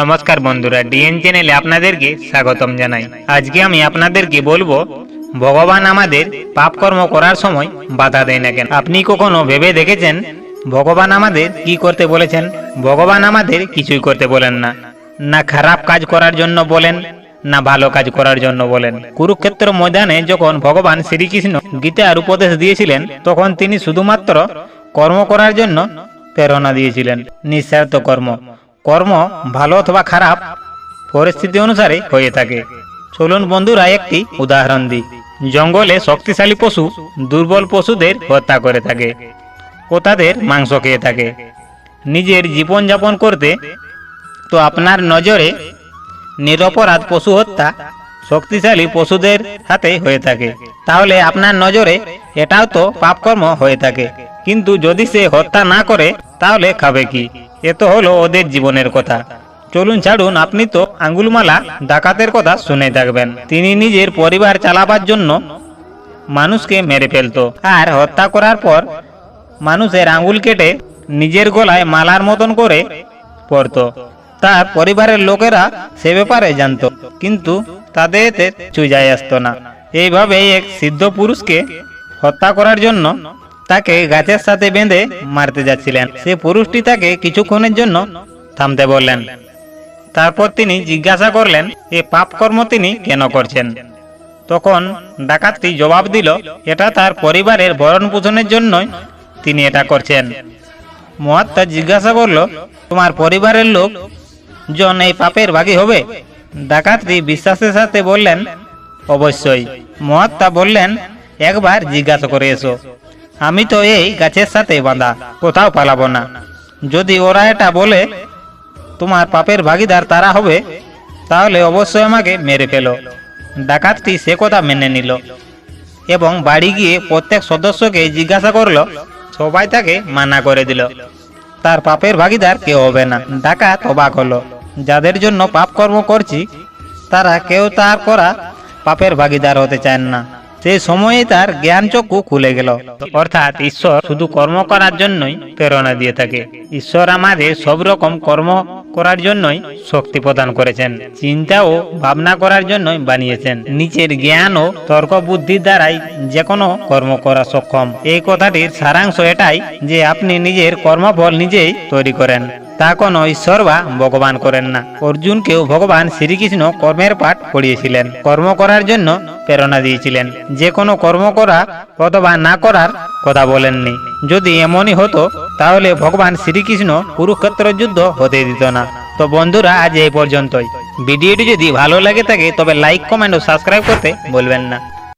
নমস্কার বন্ধুরা, ডিএন চ্যানেলে আপনাদেরকে স্বাগতম জানাই। আজকে আমি আপনাদেরকে বলব, ভগবান আমাদের পাপ কর্ম করার সময় বাধা দেয় না কেন? আপনি কখনো ভেবে দেখেছেন? ভগবান আমাদের কি করতে বলেছেন? ভগবান আমাদের কিছুই করতে বলেন না। না খারাপ কাজ করার জন্য বলেন, না ভালো কাজ করার জন্য বলেন। কুরুক্ষেত্র ময়দানে যখন ভগবান শ্রীকৃষ্ণ গীতার উপদেশ দিয়েছিলেন, তখন তিনি শুধুমাত্র কর্ম করার জন্য প্রেরণা দিয়েছিলেন, নিঃস্বার্থ কর্ম। কর্ম ভালো অথবা খারাপ, পরিস্থিতি অনুসারে হয়ে থাকে। চলুন বন্ধুরা, একটি উদাহরণ দিই। জঙ্গলে শক্তিশালী পশু, দুর্বল পশুদের হত্যা করে থাকে ও তাদের মাংস খেয়ে থাকে। নিজের জীবনযাপন করতে তো আপনার নজরে নিরপরাধ পশু হত্যা শক্তিশালী পশুদের হাতে হয়ে থাকে। তাহলে আপনার নজরে এটাও তো পাপকর্ম হয়ে থাকে। কিন্তু যদি সে হত্যা না করে, তাহলে খাবে কি? এ তো হলো ওদের জীবনের কথা। চলুন ছাড়ুন, আপনি তো আঙ্গুলমালা ডাকাতের কথা শুনে থাকবেন। তিনি নিজের পরিবার চালাবার জন্য মানুষকে মেরে ফেলতো। আর হত্যা করার পর মানুষের আঙ্গুল কেটে নিজের গলায় মালার মতন করে পরতো। তার পরিবারের লোকেরা সে ব্যাপারে জানতো, কিন্তু তাদের এতে চুই যায় আসতো না। এইভাবেই এক সিদ্ধ পুরুষকে হত্যা করার জন্য তাকে গাছের সাথে বেঁধে মারতে যাচ্ছিলেন। সে পুরুষটি তাকে কিছুক্ষণের জন্য থামতে বললেন। তারপর তিনি জিজ্ঞাসা করলেন, এ পাপ কর্ম তিনি কেন করছেন? তখন ডাকাতটি জবাব দিল, এটা তার পরিবারের ভরণ পোষণের জন্যই তিনি এটা করছেন। মহাত্মা জিজ্ঞাসা করল, তোমার পরিবারের লোক জন এই পাপের ভাগী হবে? ডাকাতটি বিশ্বাসের সাথে বললেন, অবশ্যই। মহাত্মা বললেন, একবার জিজ্ঞাসা করে এসো। আমি তো এই গাছের সাথে বাঁধা, কোথাও পালাবো না। যদি ওরা এটা বলে, তোমার পাপের ভাগিদার তারা হবে, তাহলে অবশ্যই আমাকে মেরে ফেলো। ডাকাতটি সে কথা মেনে নিল এবং বাড়ি গিয়ে প্রত্যেক সদস্যকে জিজ্ঞাসা করল, সবাই তাকে মানা করে দিল। তার পাপের ভাগিদার কেউ হবে না। ডাকাত অবাক হলো। যাদের জন্য পাপ কর্ম করছি, তারা কেউ তার করা পাপের ভাগিদার হতে চান না। সেই সময়ে তার জ্ঞান চক্ষু খুলে গেল। অর্থাৎ ঈশ্বর শুধু কর্ম করার জন্যই প্রেরণা দিয়ে থাকে। ঈশ্বর আমাদের সব রকম কর্ম করার জন্যই শক্তি প্রদান করেছেন, চিন্তা ও ভাবনা করার জন্যই বানিয়েছেন। নিচের জ্ঞান ও তর্ক বুদ্ধির দ্বারাই যে কোনো কর্ম করা সক্ষম। এই কথাটির সারাংশ এটাই যে আপনি নিজের কর্মফল নিজেই তৈরি করেন। তা কোনো ঈশ্বর বা ভগবান করেন না। অর্জুনকেও ভগবান শ্রীকৃষ্ণ কর্মের পাঠ পড়িয়েছিলেন। কর্ম করার জন্য প্রেরণা দিয়েছিলেন। যে কোনো কর্ম করা অথবা না করার কথা বলেননি। যদি এমনই হতো, তাহলে ভগবান শ্রীকৃষ্ণ কুরুক্ষেত্র যুদ্ধ হতে দিত না। তো বন্ধুরা, আজ এই পর্যন্তই। ভিডিওটি যদি ভালো লাগে থাকে, তবে লাইক কমেন্ট ও সাবস্ক্রাইব করতে বলবেন না।